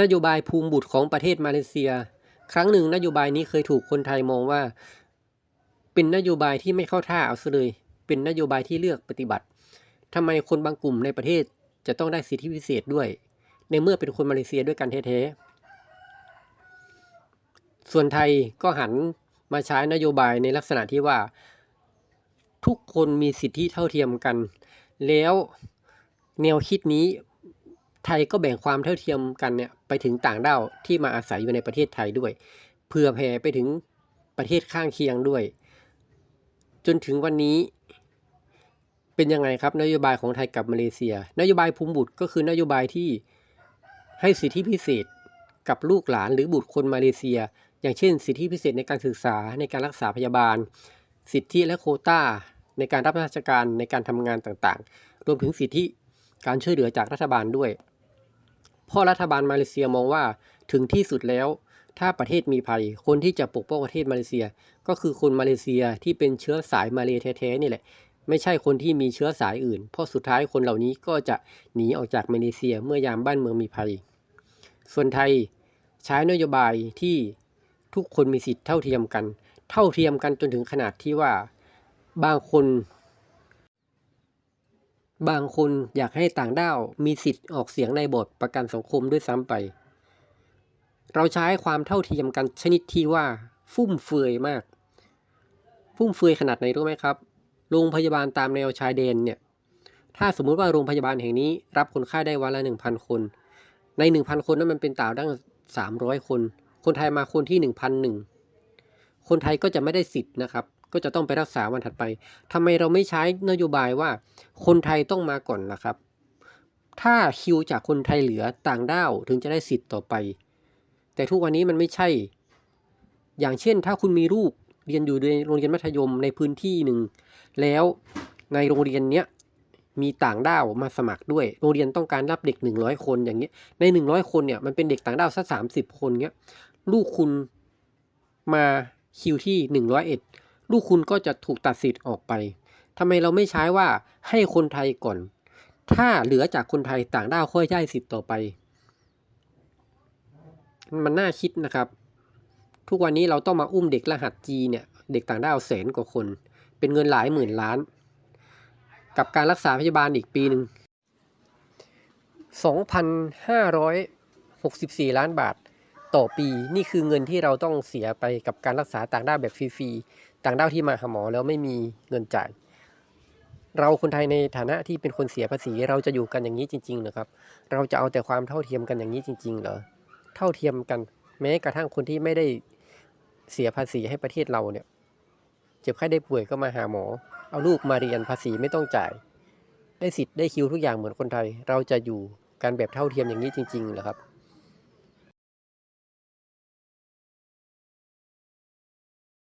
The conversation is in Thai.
นโยบายภูมิบุตรของประเทศมาเลเซีย ครั้งหนึ่งนโยบายนี้เคยถูกคนไทยมองว่า เป็นนโยบายที่ไม่เข้าท่าเอาซะเลย เป็นนโยบายที่เลือกปฏิบัติทำไมคนบางกลุ่มในประเทศจะต้องได้สิทธิพิเศษด้วย ในเมื่อเป็นคนมาเลเซียด้วยกันแท้ๆส่วนไทยก็หันมาใช้นโยบายในลักษณะที่ว่า ทุกคนมีสิทธิเท่าเทียมกัน แล้วแนวคิดนี้ ไทยก็แบ่งความเท่าเทียมกันเนี่ยไปถึงต่างด้าวที่มาอาศัยอยู่ในประเทศไทยด้วยเพื่อแผ่ไปถึงประเทศข้างเคียงด้วย จนถึงวันนี้ เป็นยังไงครับนโยบายของไทยกับมาเลเซีย นโยบายภูมิบุตรก็คือนโยบายที่ให้สิทธิพิเศษกับลูกหลานหรือบุตรคนมาเลเซีย อย่างเช่น สิทธิพิเศษในการศึกษาในการรักษาพยาบาล สิทธิและโคต้า ในการรับราชการในการทำงานต่างๆ รวมถึงสิทธิการช่วยเหลือจากรัฐบาลด้วย เพราะรัฐบาลมาเลเซียมองว่าถึงที่สุดแล้ว ถ้าประเทศมีภัย คนที่จะปกป้องประเทศมาเลเซีย ก็คือคนมาเลเซียที่เป็นเชื้อสายมาเลแท้ๆนี่แหละ ไม่ใช่คนที่มีเชื้อสายอื่น เพราะสุดท้ายคนเหล่านี้ก็จะหนีออกจากมาเลเซียเมื่อยามบ้านเมืองมีภัย ส่วนไทยใช้นโยบายที่ทุกคนมีสิทธิเท่าเทียมกัน เท่าเทียมกันจนถึงขนาดที่ว่าบางคน บางคนอยากให้ต่างด้าวมีสิทธิ์ออกเสียงในบทประกันสังคมด้วยซ้ำไป เราใช้ความเท่าเทียมกันชนิดที่ว่า ฟุ่มเฟือยมาก ฟุ่มเฟือยขนาดไหนรู้ไหมครับ โรงพยาบาลตามแนวชายแดนเนี่ย ถ้าสมมุติว่าโรงพยาบาลแห่งนี้ รับคนไข้ได้วันละหนึ่งพันคน ในหนึ่งพันคนนั้นมันเป็นต่างด้าวสามร้อยคน คนไทยมาคนที่หนึ่งพันหนึ่งคนไทยก็จะไม่ได้สิทธิ์นะครับ ก็จะต้องไปรักษาวันถัดไปทำไมเราไม่ใช้นโยบายว่าคนไทยต้องมาก่อนล่ะครับ ถ้าคิวจากคนไทยเหลือต่างด้าวถึงจะได้สิทธิ์ต่อไป แต่ทุกวันนี้มันไม่ใช่ อย่างเช่น ถ้าคุณมีลูกเรียนอยู่ในโรงเรียนมัธยมในพื้นที่หนึ่งแล้วในโรงเรียนเนี้ยมีต่างด้าวมาสมัครด้วย โรงเรียนต้องการรับเด็กหนึ่งร้อยคนอย่างเงี้ย ในหนึ่งร้อยคนเนี่ยมันเป็นเด็กต่างด้าวสักสามสิบคนเงี้ย ลูกคุณมาคิวที่หนึ่งร้อยเอ็ด ลูกคุณก็จะถูกตัดสิทธิ์ออกไปทำไมเราไม่ใช้ว่าให้คนไทยก่อน ถ้าเหลือจากคนไทยต่างด้าวค่อยได้สิทธิ์ต่อไป มันน่าคิดนะครับ ทุกวันนี้เราต้องมาอุ้มเด็กรหัสจีเนี่ยเด็กต่างด้าวแสนกว่าคน เป็นเงินหลายหมื่นล้าน กับการรักษาพยาบาลอีกปีหนึ่ง2,564 ล้านบาท ต่อปี นี่คือเงินที่เราต้องเสียไปกับการรักษาต่างด้าวแบบฟรีๆต่างด้าวที่มาหาหมอแล้วไม่มีเงินจ่าย เราคนไทยในฐานะที่เป็นคนเสียภาษี เราจะอยู่กันอย่างนี้จริงๆเหรอครับ เราจะเอาแต่ความเท่าเทียมกันอย่างนี้จริง ๆ เหรอเท่าเทียมกัน แม้กระทั่งคนที่ไม่ได้เสียภาษีให้ประเทศเราเนี่ยเจ็บไข้ได้ป่วยก็มาหาหมอ เอาลูกมาเรียนภาษีไม่ต้องจ่าย ได้สิทธิ์ได้คิวทุกอย่างเหมือนคนไทย เราจะอยู่กันแบบเท่าเทียมอย่างนี้จริงๆเหรอครับ